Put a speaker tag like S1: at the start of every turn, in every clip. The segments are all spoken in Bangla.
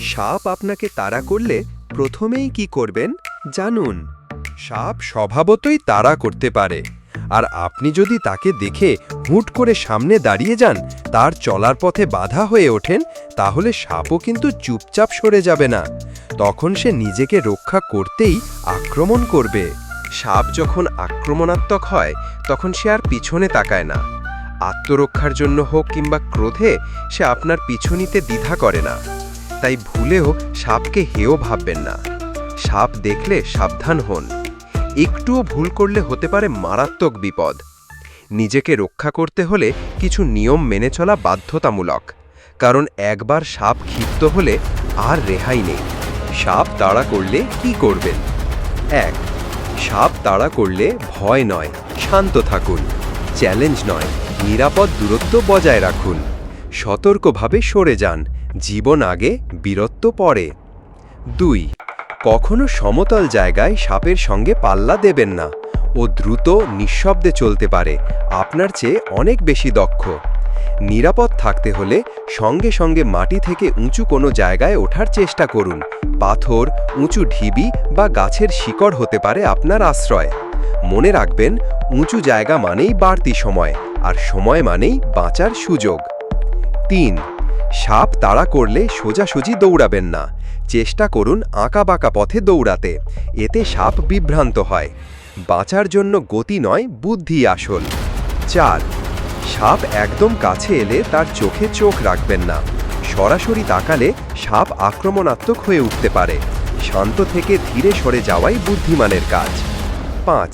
S1: সাপ আপনাকে তাড়া করলে প্রথমেই কি করবেন? জানুন। সাপ স্বভাবতই তাড়া করতে পারে। আর আপনি যদি তাকে দেখে হুট করে সামনে দাঁড়িয়ে যান, তার চলার পথে বাধা হয়ে ওঠেন, তাহলে সাপও কিন্তু চুপচাপ সরে যাবে না। তখন সে নিজেকে রক্ষা করতেই আক্রমণ করবে। সাপ যখন আক্রমণাত্মক হয়, তখন সে আর পিছনে তাকায় না। আত্মরক্ষার জন্য হোক কিংবা ক্রোধে, সে আপনার পিছু নিতে দ্বিধা করে না। তাই ভুলেও সাপকে হেয় ভাববেন না। সাপ দেখলে সাবধান হন। একটুও ভুল করলে হতে পারে মারাত্মক বিপদ। নিজেকে রক্ষা করতে হলে কিছু নিয়ম মেনে চলা বাধ্যতামূলক। কারণ একবার সাপ ক্ষিপ্ত হলে আর রেহাই নেই। সাপ তাড়া করলে কি করবেন? এক, সাপ তাড়া করলে ভয় নয়, শান্ত থাকুন। চ্যালেঞ্জ নয়। নিরাপদ দূরত্ব বজায় রাখুন। সতর্কভাবে সরে যান। জীবন আগে, বীরত্ব পরে। দুই, কখনো সমতল জায়গায় সাপের সঙ্গে পাল্লা দেবেন না ও দ্রুত নিঃশব্দে চলতে পারে। আপনার চেয়ে অনেক বেশি দক্ষ। নিরাপদ থাকতে হলে সঙ্গে সঙ্গে মাটি থেকে উঁচু কোনো জায়গায় ওঠার চেষ্টা করুন। পাথর, উঁচু ঢিবি বা গাছের শিকড় হতে পারে আপনার আশ্রয়। মনে রাখবেন, উঁচু জায়গা মানেই বাড়তি সময়, আর সময় মানেই বাঁচার সুযোগ। তিন, সাপ তাড়া করলে সোজাসুজি দৌড়াবেন না। চেষ্টা করুন আঁকাবাঁকা পথে দৌড়াতে, এতে সাপ বিভ্রান্ত হয়। বাঁচার জন্য গতি নয়, বুদ্ধি আসল। চার, সাপ একদম কাছে এলে তার চোখে চোখ রাখবেন না। সরাসরি তাকালে সাপ আক্রমণাত্মক হয়ে উঠতে পারে। শান্ত থেকে ধীরে সরে যাওয়াই বুদ্ধিমানের কাজ। পাঁচ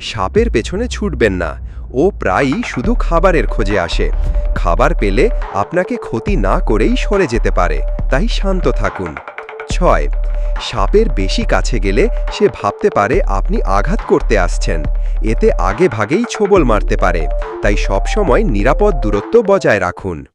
S1: সাপের পেছনে ছুটবেন না। ও প্রায়ই শুধু খাবারের খোঁজে আসে। খাবার পেলে আপনাকে ক্ষতি না করেই সরে যেতে পারে, তাই শান্ত থাকুন। ছয়, সাপের বেশি কাছে গেলে সে ভাবতে পারে আপনি আঘাত করতে আসছেন। এতে আগে ভাগেই ছোবল মারতে পারে, তাই সবসময় নিরাপদ দূরত্ব বজায় রাখুন।